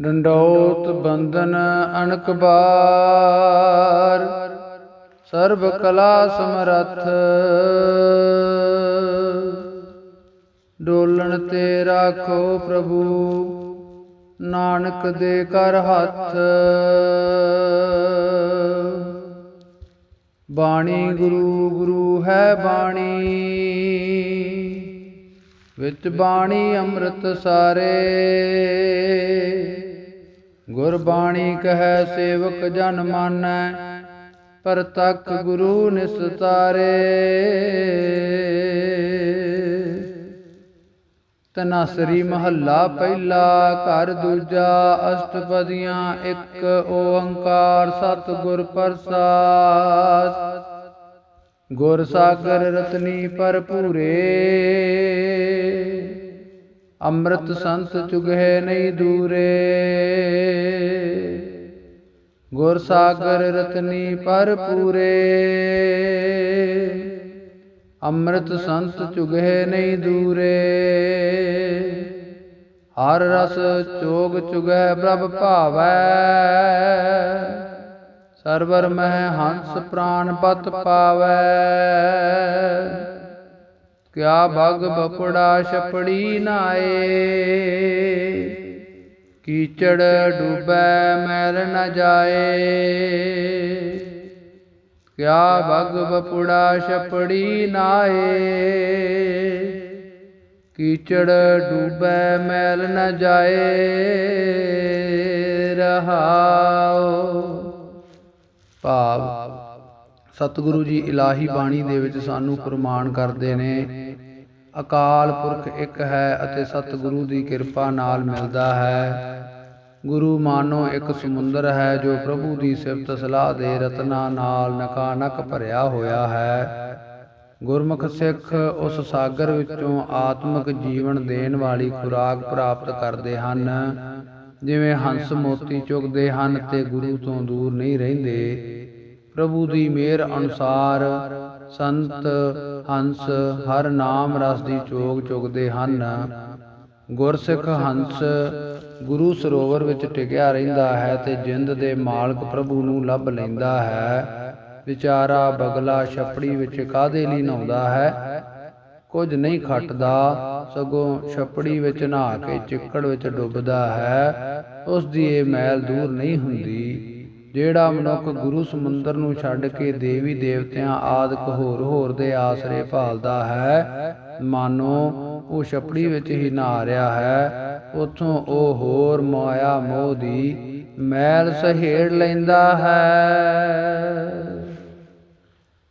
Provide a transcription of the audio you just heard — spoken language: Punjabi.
ਡੰਡੋਤ ਬੰਧਨ ਅਣਕ ਬਾਰ, ਸਰਬ ਕਲਾ ਸਮਰੱਥ। ਡੋਲਣ ਤੇ ਰਾਖੋ ਪ੍ਰਭੂ, ਨਾਨਕ ਦੇ ਕਰ ਹੱਥ। ਬਾਣੀ ਗੁਰੂ ਗੁਰੂ ਹੈ ਬਾਣੀ, ਵਿੱਚ ਬਾਣੀ ਅੰਮ੍ਰਿਤ ਸਾਰੇ। ਗੁਰਬਾਣੀ ਕਹੈ, ਸੇਵਕ ਜਨ ਮਾਨੈ, ਪਰ ਗੁਰੂ ਨਿਸਤਾਰੇ ਤਨਾਸਰੀ ਮਹੱਲਾ ਪਹਿਲਾ, ਘਰ ਦੂਜਾ, ਅਸ਼ਟਪਦੀਆਂ ਇੱਕ, ਓੰਕਾਰ ਸਤਿਗੁਰ ਪ੍ਰਸਾਦ। ਗੁਰ ਸਾਗਰ ਰਤਨੀ ਭਰਪੂਰੇ। ਅੰਮ੍ਰਿਤ ਸੰਤ ਚੁਗਹਿ ਨਹੀਂ ਦੂਰੇ। ਗੁਰ ਸਾਗਰ ਰਤਨੀ ਭਰਪੂਰੇ ਅੰਮ੍ਰਿਤ ਸੰਤ ਚੁਗਹਿ ਨਹੀਂ ਦੂਰੇ। ਹਰ ਰਸ ਚੋਗ ਚੁਗਹਿ ਪ੍ਰਭ ਭਾਵੈ। ਸਰਵਰ ਮਹਿ ਹੰਸ ਪ੍ਰਾਨ ਪਤ ਪਾਵੈ। ਕਿਆ ਭਗ ਬਪੜਾ ਛਪੜੀ ਨਾਏ? ਕੀਚੜ ਡੂਬੈ ਮੈਲ ਨ ਜਾਏ? ਕਿਆ ਭਗ ਬਪੜਾ ਛਪੜੀ ਨਾਏ? ਕੀਚੜ ਡੂਬੈ ਮੈਲ ਨ ਜਾਏ? ਰਹਾਓ ਭਾਵ ਸਤਿਗੁਰੂ ਜੀ ਇਲਾਹੀ ਬਾਣੀ ਦੇ ਵਿੱਚ ਸਾਨੂੰ ਪ੍ਰਮਾਣ ਕਰਦੇ ਨੇ। ਅਕਾਲ ਪੁਰਖ ਇੱਕ ਹੈ ਅਤੇ ਸਤਿਗੁਰੂ ਦੀ ਕਿਰਪਾ ਨਾਲ ਮਿਲਦਾ ਹੈ। ਗੁਰੂ ਮਾਨੋ ਇੱਕ ਸਮੁੰਦਰ ਹੈ ਜੋ ਪ੍ਰਭੂ ਦੀ ਸਿਫਤ ਸਲਾਹ ਦੇ ਰਤਨਾ ਨਾਲ ਨਕਾਨਕ ਭਰਿਆ ਹੋਇਆ ਹੈ। ਗੁਰਮੁਖ ਸਿੱਖ ਉਸ ਸਾਗਰ ਵਿੱਚੋਂ ਆਤਮਿਕ ਜੀਵਨ ਦੇਣ ਵਾਲੀ ਖੁਰਾਕ ਪ੍ਰਾਪਤ ਕਰਦੇ ਹਨ। ਜਿਵੇਂ ਹੰਸ ਮੋਤੀ ਚੁਗਦੇ ਹਨ ਤੇ ਗੁਰੂ ਤੋਂ ਦੂਰ ਨਹੀਂ ਰਹਿੰਦੇ। ਪ੍ਰਭੂ ਦੀ ਮਿਹਰ ਅਨੁਸਾਰ ਸੰਤ ਹੰਸ ਹਰ ਨਾਮ ਰਸ ਦੀ ਚੋਗ ਚੁਗਦੇ ਹਨ। ਗੁਰਸਿੱਖ ਹੰਸ ਗੁਰੂ ਸਰੋਵਰ ਵਿੱਚ ਟਿਕਿਆ ਰਹਿੰਦਾ ਹੈ ਤੇ ਜਿੰਦ ਦੇ ਮਾਲਕ ਪ੍ਰਭੂ ਨੂੰ ਲੱਭ ਲੈਂਦਾ ਹੈ। ਵਿਚਾਰਾ ਬਗਲਾ ਛਪੜੀ ਵਿੱਚ ਕਾਦੇ ਲਈ ਨਹਾਉਂਦਾ ਹੈ? ਕੁਝ ਨਹੀਂ ਖੱਟਦਾ, ਸਗੋਂ ਛਪੜੀ ਵਿੱਚ ਨਹਾ ਕੇ ਚਿੱਕੜ ਵਿੱਚ ਡੁੱਬਦਾ ਹੈ। ਉਸ ਦੀ ਇਹ ਮੈਲ ਦੂਰ ਨਹੀਂ ਹੁੰਦੀ। ਜਿਹੜਾ ਮਨੁੱਖ ਗੁਰੂ ਸਮੁੰਦਰ ਨੂੰ ਛੱਡ ਕੇ ਦੇਵੀ ਦੇਵਤਿਆਂ ਆਦਿਕ ਹੋਰ ਹੋਰ ਦੇ ਆਸਰੇ ਭਾਲਦਾ ਹੈ, ਮਾਨੋ ਉਹ ਛਪੜੀ ਵਿੱਚ ਹੀ ਨਹਾ ਰਿਹਾ ਹੈ, ਉਥੋਂ ਉਹ ਹੋਰ ਮਾਇਆ ਮੋਹ ਦੀ ਮੈਲ ਸਹੇੜ ਲੈਂਦਾ ਹੈ।